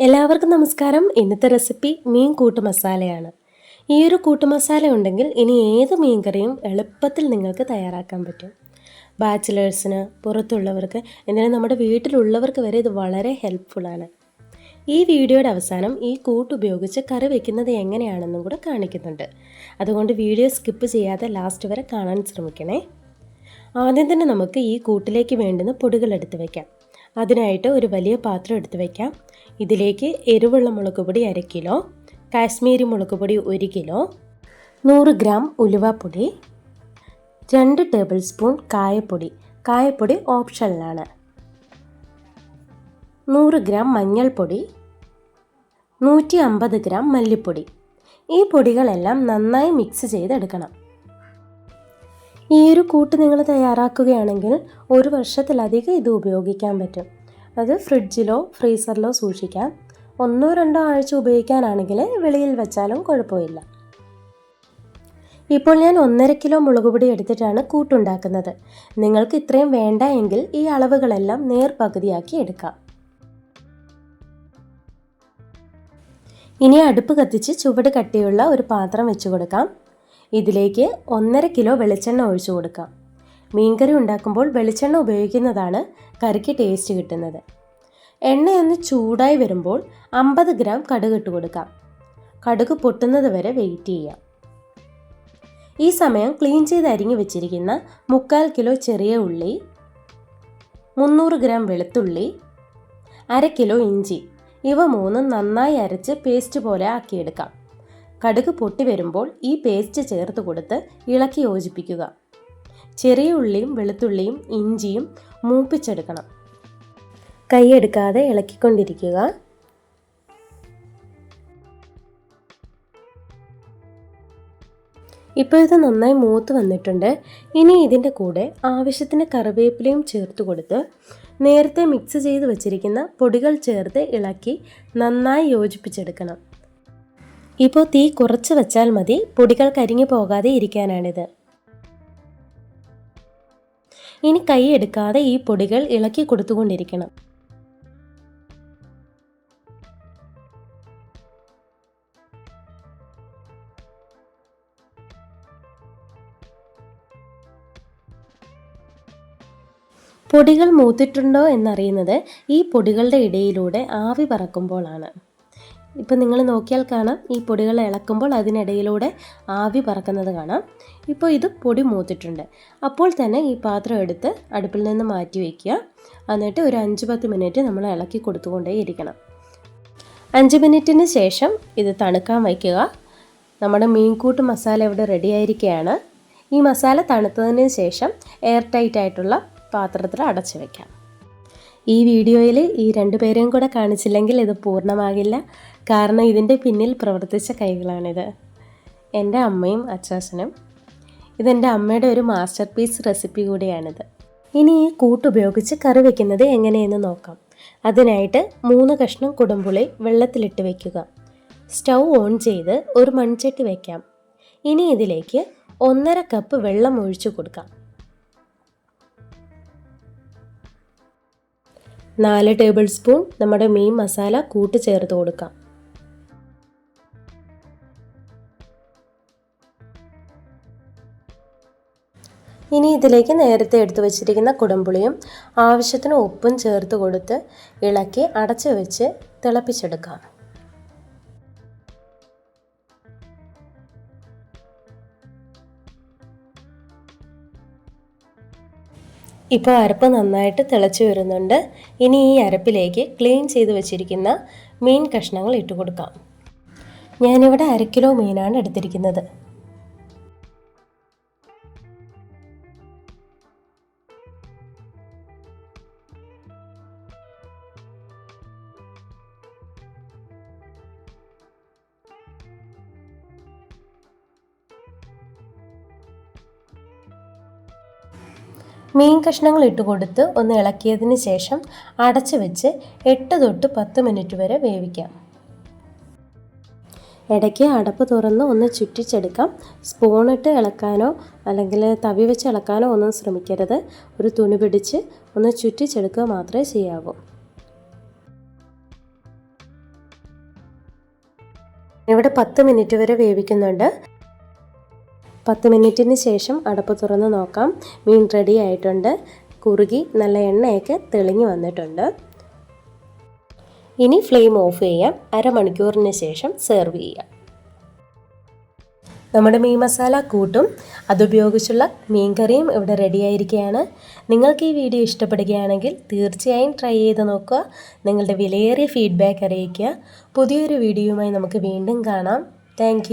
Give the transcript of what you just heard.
എല്ലാവർക്കും നമസ്കാരം. ഇന്നത്തെ റെസിപ്പി മീൻ കൂട്ട് മസാലയാണ്. ഈ ഒരു കൂട്ട് മസാല ഉണ്ടെങ്കിൽ ഇനി ഏത് മീൻകറിയും എളുപ്പത്തിൽ നിങ്ങൾക്ക് തയ്യാറാക്കാൻ പറ്റും. ബാച്ചിലേഴ്സിന് പുറത്തുള്ളവർക്ക് എന്നാലും നമ്മുടെ വീട്ടിലുള്ളവർക്ക് വരെ ഇത് വളരെ ഹെൽപ്ഫുള്ളാണ് ഈ വീഡിയോയുടെ അവസാനം ഈ കൂട്ട് ഉപയോഗിച്ച് കറി വയ്ക്കുന്നത് എങ്ങനെയാണെന്നും കൂടെ കാണിക്കുന്നുണ്ട്. അതുകൊണ്ട് വീഡിയോ സ്കിപ്പ് ചെയ്യാതെ ലാസ്റ്റ് വരെ കാണാൻ ശ്രമിക്കണേ. ആദ്യം തന്നെ നമുക്ക് ഈ കൂട്ടിലേക്ക് വേണ്ടുന്ന പൊടികൾ എടുത്ത് വയ്ക്കാം അതിനായിട്ട് ഒരു വലിയ പാത്രം എടുത്ത് വയ്ക്കാം ഇതിലേക്ക് എരിവുള്ള മുളക് പൊടി അര കിലോ കാശ്മീരി മുളക് പൊടി ഒരു കിലോ നൂറ് ഗ്രാം ഉലുവപ്പൊടി രണ്ട് ടേബിൾ സ്പൂൺ കായപ്പൊടി. കായപ്പൊടി ഓപ്ഷനിലാണ്. നൂറ് ഗ്രാം മഞ്ഞൾപ്പൊടി നൂറ്റി അമ്പത് ഗ്രാം മല്ലിപ്പൊടി. ഈ പൊടികളെല്ലാം നന്നായി മിക്സ് ചെയ്തെടുക്കണം. ഈ ഒരു കൂട്ട് നിങ്ങൾ തയ്യാറാക്കുകയാണെങ്കിൽ ഒരു വർഷത്തിലധികം ഇത് ഉപയോഗിക്കാൻ പറ്റും. അത് ഫ്രിഡ്ജിലോ ഫ്രീസറിലോ സൂക്ഷിക്കാം. ഒന്നോ രണ്ടോ ആഴ്ച ഉപയോഗിക്കാനാണെങ്കിൽ വെളിയിൽ വെച്ചാലും കുഴപ്പമില്ല. ഇപ്പോൾ ഞാൻ ഒന്നര കിലോ മുളക് പൊടി എടുത്തിട്ടാണ് കൂട്ടുണ്ടാക്കുന്നത്. നിങ്ങൾക്ക് ഇത്രയും വേണ്ട എങ്കിൽ ഈ അളവുകളെല്ലാം നേർപകുതിയാക്കി എടുക്കാം. ഇനി അടുപ്പ് കത്തിച്ച് ചുവട് കട്ടിയുള്ള ഒരു പാത്രം വെച്ച് കൊടുക്കാം. ഇതിലേക്ക് ഒന്നര കിലോ വെളിച്ചെണ്ണ ഒഴിച്ചു കൊടുക്കാം. മീൻകറി ഉണ്ടാക്കുമ്പോൾ വെളിച്ചെണ്ണ ഉപയോഗിക്കുന്നതാണ് കറിക്ക് ടേസ്റ്റ് കിട്ടുന്നത്. എണ്ണയൊന്ന് ചൂടായി വരുമ്പോൾ അമ്പത് ഗ്രാം കടുക് ഇട്ട് കൊടുക്കാം. കടുക് പൊട്ടുന്നത് വരെ വെയിറ്റ് ചെയ്യാം. ഈ സമയം ക്ലീൻ ചെയ്ത് അരിഞ്ഞു വെച്ചിരിക്കുന്ന മുക്കാൽ കിലോ ചെറിയ ഉള്ളി മുന്നൂറ് ഗ്രാം വെളുത്തുള്ളി അര കിലോ ഇഞ്ചി ഇവ മൂന്നും നന്നായി അരച്ച് പേസ്റ്റ് പോലെ ആക്കിയെടുക്കാം. കടുക് പൊട്ടി വരുമ്പോൾ ഈ പേസ്റ്റ് ചേർത്ത് കൊടുത്ത് ഇളക്കി യോജിപ്പിക്കുക. ചെറിയ ഉള്ളിയും വെളുത്തുള്ളിയും ഇഞ്ചിയും മൂപ്പിച്ചെടുക്കണം. കൈയെടുക്കാതെ ഇളക്കിക്കൊണ്ടിരിക്കുക. ഇപ്പോൾ ഇത് നന്നായി മൂത്ത് വന്നിട്ടുണ്ട്. ഇനി ഇതിന്റെ കൂടെ ആവശ്യത്തിന് കറിവേപ്പിലയും ചേർത്ത് കൊടുത്ത് നേരത്തെ മിക്സ് ചെയ്ത് വച്ചിരിക്കുന്ന പൊടികൾ ചേർത്ത് ഇളക്കി നന്നായി യോജിപ്പിച്ചെടുക്കണം. ഇപ്പോൾ തീ കുറച്ച് വെച്ചാൽ മതി. പൊടികൾ കരിഞ്ഞു പോകാതെ ഇരിക്കാനാണിത്. ഇനി കൈയെടുക്കാതെ ഈ പൊടികൾ ഇളക്കി കൊടുത്തുകൊണ്ടിരിക്കണം. പൊടികൾ മൂത്തിട്ടുണ്ടോ എന്നറിയുന്നത് ഈ പൊടികളുടെ ഇടയിലൂടെ ആവി പറക്കുമ്പോഴാണ് ഇപ്പം നിങ്ങൾ നോക്കിയാൽ കാണാം ഈ പൊടികൾ ഇളക്കുമ്പോൾ അതിനിടയിലൂടെ ആവി പറക്കുന്നത് കാണാം. ഇപ്പോൾ ഇത് പൊടി മൂത്തിട്ടുണ്ട്. അപ്പോൾ തന്നെ ഈ പാത്രം എടുത്ത് അടുപ്പിൽ നിന്ന് മാറ്റി വയ്ക്കുക. എന്നിട്ട് ഒരു അഞ്ച് പത്ത് മിനിറ്റ് നമ്മൾ ഇളക്കി കൊടുത്തുകൊണ്ടേ ഇരിക്കണം അഞ്ച് മിനിറ്റിന് ശേഷം ഇത് തണുക്കാൻ വയ്ക്കുക. നമ്മുടെ മീൻകൂട്ട് മസാല ഇവിടെ റെഡി ആയിരിക്കുകയാണ്. ഈ മസാല തണുത്തതിന് ശേഷം എയർ ടൈറ്റ് ആയിട്ടുള്ള പാത്രത്തിൽ അടച്ചു വയ്ക്കാം. ഈ വീഡിയോയിൽ ഈ രണ്ടു പേരെയും കൂടെ കാണിച്ചില്ലെങ്കിൽ ഇത് പൂർണമാകില്ല. കാരണം ഇതിന്റെ പിന്നിൽ പ്രവർത്തിച്ച കൈകളാണിത്. എന്റെ അമ്മയും അച്ചാച്ചനും. ഇതെന്റെ അമ്മയുടെ ഒരു മാസ്റ്റർ പീസ് റെസിപ്പി കൂടിയാണിത്. ഇനി ഈ കൂട്ടുപയോഗിച്ച് കറി വയ്ക്കുന്നത് എങ്ങനെയെന്ന് നോക്കാം. അതിനായിട്ട് മൂന്ന് കഷ്ണം കുടംപുളി വെള്ളത്തിലിട്ട് വയ്ക്കുക സ്റ്റൗ ഓൺ ചെയ്ത് ഒരു മൺചട്ടി വയ്ക്കാം ഇനി ഇതിലേക്ക് ഒന്നര കപ്പ് വെള്ളം ഒഴിച്ചു കൊടുക്കാം. നാല് ടേബിൾ സ്പൂൺ നമ്മുടെ മീൻ മസാല കൂട്ട് ചേർത്ത് കൊടുക്കാം. ഇനി ഇതിലേക്ക് നേരത്തെ എടുത്തു വച്ചിരിക്കുന്ന കുടംപുളിയും ആവശ്യത്തിന് ഉപ്പും ചേർത്ത് കൊടുത്ത് ഇളക്കി അടച്ചു വെച്ച് തിളപ്പിച്ചെടുക്കാം. ഇപ്പോൾ അരപ്പ് നന്നായിട്ട് തിളച്ചു വരുന്നുണ്ട്. ഇനി ഈ അരപ്പിലേക്ക് ക്ലീൻ ചെയ്ത് വെച്ചിരിക്കുന്ന മീൻ കഷ്ണങ്ങൾ ഇട്ട് കൊടുക്കാം. ഞാനിവിടെ അര കിലോ മീനാണ് എടുത്തിരിക്കുന്നത്. മീൻ കഷ്ണങ്ങൾ ഇട്ട് കൊടുത്ത് ഒന്ന് ഇളക്കിയതിന് ശേഷം അടച്ച് വെച്ച് എട്ട് തൊട്ട് പത്ത് മിനിറ്റ് വരെ വേവിക്കാം. ഇടയ്ക്ക് അടപ്പ് തുറന്ന് ഒന്ന് ചുറ്റിച്ചെടുക്കാം. സ്പൂണിട്ട് ഇളക്കാനോ അല്ലെങ്കിൽ തവി വെച്ച് ഇളക്കാനോ ഒന്നും ശ്രമിക്കരുത്. ഒരു തുണി പിടിച്ച് ഒന്ന് ചുറ്റിച്ചെടുക്കുക മാത്രമേ ചെയ്യാവൂ. ഇവിടെ പത്ത് മിനിറ്റ് വരെ വേവിക്കുന്നുണ്ട്. പത്ത് മിനിറ്റിന് ശേഷം അടപ്പ് തുറന്ന് നോക്കാം. മീൻ റെഡി ആയിട്ടുണ്ട്. കുറുകി നല്ല എണ്ണയൊക്കെ തെളിഞ്ഞു വന്നിട്ടുണ്ട്. ഇനി ഫ്ലെയിം ഓഫ് ചെയ്യാം. അരമണിക്കൂറിന് ശേഷം സെർവ് ചെയ്യാം. നമ്മുടെ മീൻ മസാല കൂട്ടും. അതുപയോഗിച്ചുള്ള മീൻ കറിയും ഇവിടെ റെഡി ആയിരിക്കുകയാണ്. നിങ്ങൾക്ക് ഈ വീഡിയോ ഇഷ്ടപ്പെടുകയാണെങ്കിൽ തീർച്ചയായും ട്രൈ ചെയ്ത് നോക്കുക. നിങ്ങളുടെ വിലയേറിയ ഫീഡ്ബാക്ക് അറിയിക്കുക. പുതിയൊരു വീഡിയോയുമായി നമുക്ക് വീണ്ടും കാണാം. താങ്ക്